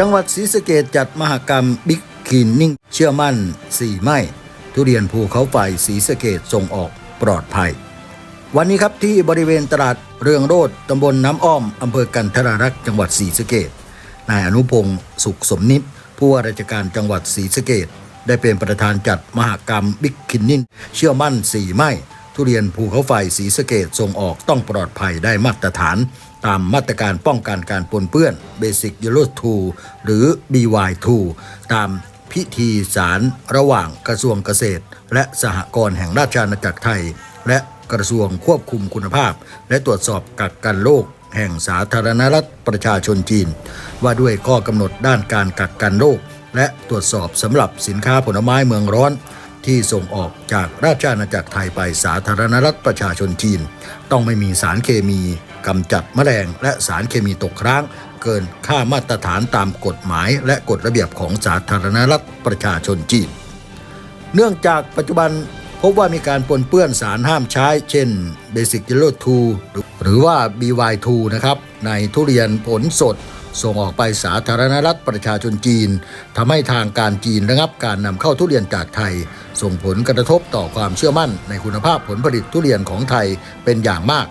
จังหวัดศรีสะเกดจัดมหกรรมบิ๊กคินนิ่งเชื่อมั่นสี่ไม้ทุเรียนภูเขาไฟศรีสะเกดส่งออกปลอดภัย วันนี้ครับที่บริเวณตลาดเรืองโรดตำบลน้ำอ้อมอำเภอกันทรารักษ์จังหวัดศรีสะเกดนายอนุพงศ์สุขสมนิตผู้ว่าราชการจังหวัดศรีสะเกดได้เป็นประธานจัดมหกรรมบิ๊กคินนิ่งเชื่อมั่นสี่ไม้ทุเรียนภูเขาไฟศรีสะเกดส่งออกต้องปลอดภัยได้มาตรฐาน ตามมาตรการป้องกันการปนเปื้อน Basic Yellow 2 หรือ BY2 ตามพิธีสารระหว่างกระทรวงเกษตร และสหกรณ์แห่งราชอาณาจักรไทย และกระทรวงควบคุมคุณภาพ และตรวจสอบกักกันโรคแห่งสาธารณรัฐประชาชนจีน ว่าด้วยข้อกำหนดด้านการกักกันโรคและตรวจสอบสำหรับสินค้าผลไม้เมืองร้อน ที่ส่งออกจากราชอาณาจักรไทยไปสาธารณรัฐประชาชนจีน ต้องไม่มีสารเคมี กำจัดแมลงและสารเคมีตกค้าง เกินค่ามาตรฐานตามกฎหมาย และกฎระเบียบของสาธารณรัฐประชาชนจีน เนื่องจากปัจจุบันพบว่ามีการปนเปื้อนสารห้ามใช้ เช่น Basic Yellow 2 หรือว่า BY2 นะครับ ในทุเรียนผลสด ส่งออกไปสาธารณรัฐประชาชนจีนทำให้ทางการจีนระงับการนำเข้าทุเรียนจากไทย ส่งผลกระทบต่อความเชื่อมั่นในคุณภาพผลผลิตทุเรียนของไทยเป็นอย่างมาก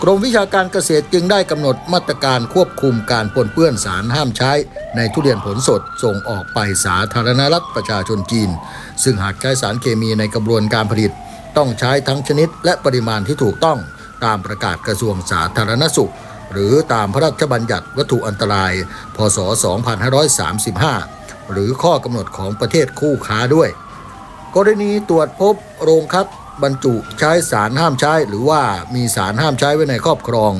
กรมวิชาการเกษตรจึงได้กำหนดมาตรการควบคุมการปนเปื้อนสารห้ามใช้ ในทุเรียนผลสดส่งออกไปสาธารณรัฐประชาชนจีน ซึ่งหากใช้สารเคมีในกระบวนการผลิต ต้องใช้ทั้งชนิดและปริมาณที่ถูกต้องตามประกาศกระทรวงสาธารณสุข หรือตามพระราชบัญญัติวัตถุอันตราย พศ 2535 หรือข้อกำหนดของประเทศคู่ค้าด้วย กรณีตรวจพบโรงคัด บรรจุใช้สารห้ามใช้ หรือว่ามีสารห้ามใช้ไว้ในครอบครอง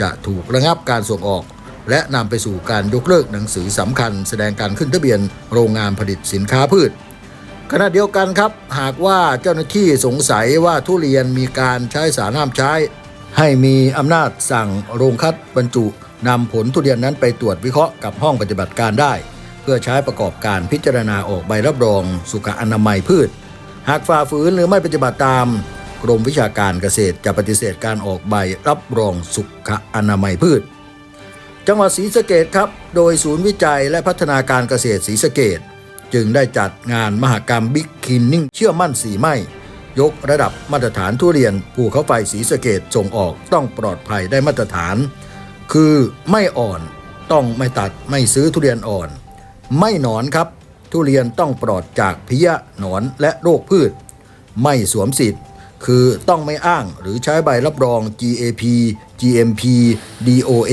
จะถูกระงับการส่งออก และนำไปสู่การยกเลิกหนังสือสำคัญ แสดงการขึ้นทะเบียนโรงงานผลิตสินค้าพืชขณะเดียวกันครับ หากว่าเจ้าหน้าที่สงสัยว่าทุเรียนมีการใช้สารห้ามใช้ ให้มีอำนาจสั่งโรงคัดบรรจุนำผลทุเรียนนั้นไปตรวจวิเคราะห์กับห้องปฏิบัติการได้ เพื่อใช้ประกอบการพิจารณาออกใบรับรองสุขอนามัยพืช หากฝ่าฝืนหรือไม่ปฏิบัติตาม กรมวิชาการเกษตรจะปฏิเสธการออกใบรับรองสุขอนามัยพืช จังหวัดศรีสะเกดครับ โดยศูนย์วิจัยและพัฒนาการเกษตรศรีสะเกดจึงได้จัดงานมหกรรมบิ๊กคินนิ่งเชื่อมั่นสีไม้ยกระดับมาตรฐานทุเรียนภูเขาไฟศรีสะเกดส่งออกต้องปลอดภัยได้มาตรฐาน คือไม่อ่อนต้องไม่ตัดไม่ซื้อทุเรียนอ่อน ไม่หนอนครับ ทุเรียนต้องปลอดจากเพี้ยหนอนและโรคพืช ไม่สวมสิทธิ์ คือต้องไม่อ้างหรือใช้ใบรับรอง GAP GMP DOA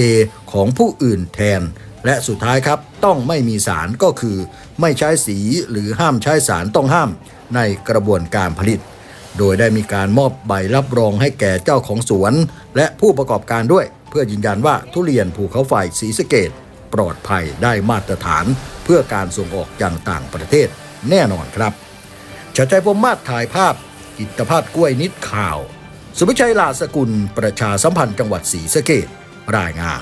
ของผู้อื่นแทน และสุดท้ายครับต้องไม่มีสารก็คือ ไม่ใช้สีหรือห้ามใช้สารต้องห้ามในกระบวนการผลิต โดยได้มีการมอบใบรับรองให้แก่เจ้าของสวน และผู้ประกอบการด้วย เพื่อยืนยันว่าทุเรียนภูเขาไฟสีสเกต ปลอดภัยได้มาตรฐานเพื่อการส่งออกอย่างต่างประเทศแน่นอนครับชัดชัยพรมมาศถ่ายภาพ กิตภาพกล้วยนิดข่าว สุภิชัยลาสกุลประชาสัมพันธ์จังหวัดศรีสะเกดรายงาน